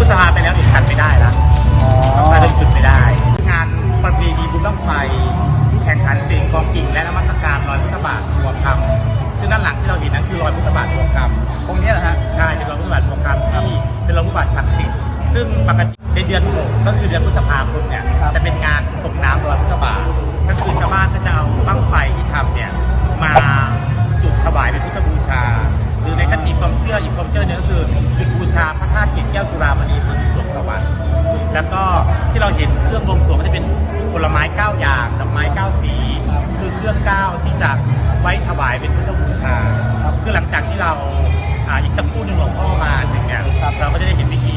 พฤษภาไปแล้วอีกยทันไม่ได้ละไปถึงจุดไม่ได้ งานประเพณีบุญบั้งไฟ แข่งขันเสียงกองกิ่งและนมัสการรอยพุทธบาทรวมคำซึ่งด้านหลังที่เราเห็นนั้นคือรอยพุทธบาทรวมคำตรงนี้นะฮะใช่เป็นรอยพุทธบาทรวมคำที่เป็นรอยพุทธบาทศักดิ์สิทธิ์ซึ่งปกติในเดือนหกก็คือเดือนพฤษภาคมเนี่ยจะเป็นงานส่งน้ำรอยพุทธบาทก็คือชาวบ้านก็จะเอาบั้งไฟที่ทำเนี่ย แล้วก็ที่เราเห็นเครื่องวงสวงก็จะเป็นผลไม้9อย่างดอกไม้9สี คือเครื่อง9ที่จะไว้ถวายเป็นพุทธบูชาคือหลังจากที่เราอีกสักครู่หนึ่งหลวงพ่อมาถึงเนี่ยเราก็จะได้เห็นวิธี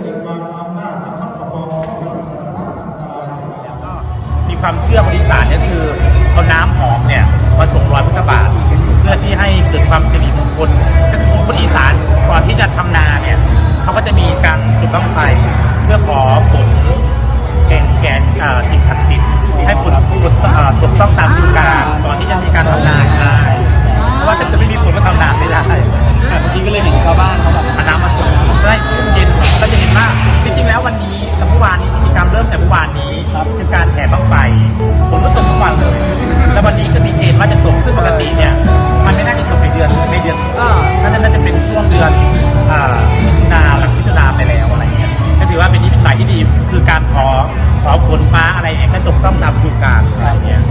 ความเชื่อคนอีสานเนี่ยคือเอาน้ำหอมเนี่ยมาส่งรอยพุทธบาทเพื่อที่ให้เกิดความสิริมงคลก็คือคนอีสานก่อนที่จะทำนาเนี่ยเขาก็จะมีการจุดบั้งไฟเพื่อขอผลแก่แก่สิ่งศักดิ์สิทธิ์ให้ผลตกต้องตามฤดูกาลก่อนที่จะมีการทำนาใช่ วานนี้คือการแห่บั้งไฟฝนก็ตกทุกวันเลย แล้ววันนี้ก็มีเกณฑ์ว่าจะตกซึ่งปกติเนี่ยมันไม่น่าจะตกในเดือนในเดือนน่าจะน่าจะเป็นช่วงเดือนอ่ามิถุนาหลังมิถุนาไปแล้วอะไรเงี้ยก็ถือว่าเป็นนิมิตหมายที่ดีคือการขอขอฝนฟ้าอะไรเนี่ยก็ตกต้องตามฤดูกาลอะไรเงี้ย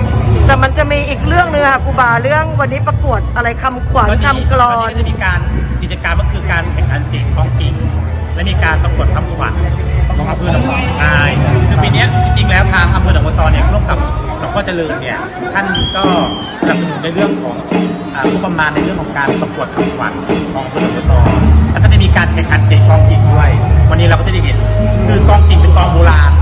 แต่มันจะมีอีกเรื่องหนึงค่ะครูบาเรื่องวันนี้ประกวดอะไรคำขวัญคำกลอนวันนี้ก็จะมีการกิจกรรมก็คือการแข่งขันเสียงท้องกิ่งและมีการประกวดคำขวัญของอำเภอหนองบัวใช่คือปีเนี้ย พ่อเจริญเนี่ยท่านก็สนับสนุนในเรื่องของอ่างบประมาณในเรื่องของการประกวดคำขวัญของพลเภอนองซอแล้วก็จะมีการแข่งขันเสียงกองกิ่งด้วย วันนี้เราก็จะได้เห็นคือกองกิ่งเป็นกองโบราณ